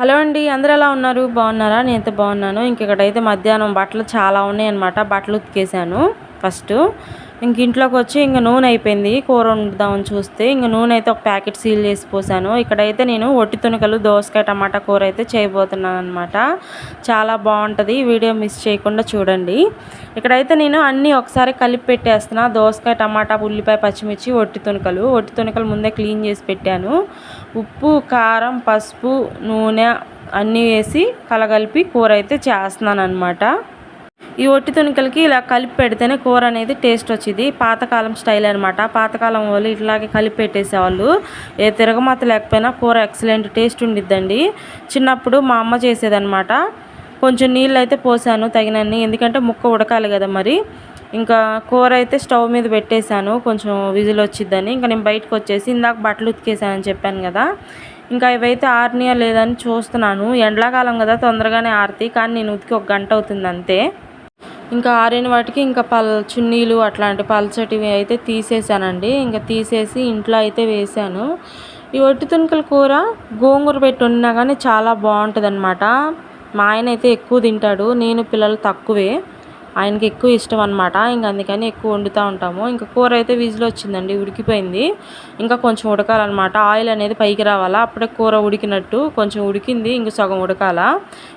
Hello అండి అందరు ఎలా ఉన్నారు? బాగున్నారా? నేనైతే బాగున్నాను. ఇంక ఇక్కడైతే మధ్యాహ్నం బట్టలు చాలా ఉన్నాయి అనమాట బట్టలు ఉతికేసాను ఫస్ట్. ఇంక ఇంట్లోకి వచ్చి ఇంక నూనె అయిపోయింది. కూర వండుదామని చూస్తే ఇంక నూనె అయితే ఒక ప్యాకెట్ సీల్ చేసి పోసాను. ఇక్కడైతే నేను ఒట్టి తునకలు దోసకాయ టమాటా కూర అయితే చేయబోతున్నాను అనమాట చాలా బాగుంటుంది. వీడియో మిస్ చేయకుండా చూడండి. ఇక్కడైతే నేను అన్నీ ఒకసారి కలిపి పెట్టేస్తున్నా. దోసకాయ టమాటా ఉల్లిపాయ పచ్చిమిర్చి ఒట్టి తునకలు. ఒట్టి తునకలు ముందే క్లీన్ చేసి పెట్టాను. ఉప్పు కారం పసుపు నూనె అన్నీ వేసి కలగలిపి కూర అయితే చేస్తున్నాను అనమాట ఈ ఒట్టి తునికలకి ఇలా కలిపి పెడితేనే కూర అనేది టేస్ట్ వచ్చింది. పాతకాలం స్టైల్ అనమాట పాతకాలం వాళ్ళు ఇట్లాగే కలిపి పెట్టేసేవాళ్ళు. ఏ తిరగమాత లేకపోయినా కూర ఎక్సలెంట్ టేస్ట్ ఉండిద్దండి. చిన్నప్పుడు మా అమ్మ చేసేదనమాట కొంచెం నీళ్ళు అయితే పోసాను తగినన్ని. ఎందుకంటే ముక్క ఉడకాలి కదా మరి. ఇంకా కూర అయితే స్టవ్ మీద పెట్టేశాను. కొంచెం విజిల్ వచ్చిద్దని. ఇంకా నేను బయటకు వచ్చేసి ఇందాక బట్టలు ఉతికేసానని చెప్పాను కదా. ఇంకా ఇవైతే ఆరినాయా లేదని చూస్తున్నాను. ఎండాకాలం కదా తొందరగానే ఆరుతాయి. కానీ నేను ఉతికి ఒక గంట అవుతుంది అంతే. ఇంకా ఆరిన వాటికి ఇంకా పల్ చున్నీలు అట్లాంటి పల్చటివి అయితే తీసేసానండి. ఇంకా తీసేసి ఇంట్లో అయితే వేసాను. ఈ ఒట్టి తునకల కూర గోంగూర పెట్టి వండినా కానీ చాలా బాగుంటుంది అనమాట మా ఆయన అయితే ఎక్కువ తింటాడు. నేను పిల్లలు తక్కువే. ఆయనకి ఎక్కువ ఇష్టం అనమాట ఇంక అందుకని ఎక్కువ వండుతూ ఉంటాము. ఇంకా కూర అయితే విజిల్ వచ్చిందండి ఉడికిపోయింది. ఇంకా కొంచెం ఉడకాలన్నమాట. ఆయిల్ అనేది పైకి రావాలా? అప్పుడే కూర ఉడికినట్టు కొంచెం ఉడికింది ఇంక సగం ఉడకాల?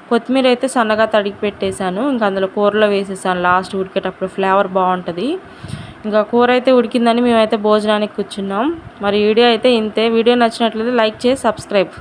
కొత్తిమీర అయితే సన్నగా తడిగి పెట్టేశాను. ఇంకా అందులో కూరలో వేసేసాను. లాస్ట్ ఉడికేటప్పుడు ఫ్లేవర్ బాగుంటుంది. ఇంకా కూర అయితే ఉడికిందని మేమైతే భోజనానికి కూర్చున్నాం. మరి వీడియో అయితే ఇంతే. వీడియో నచ్చినట్లయితే లైక్ చేసి సబ్స్క్రైబ్.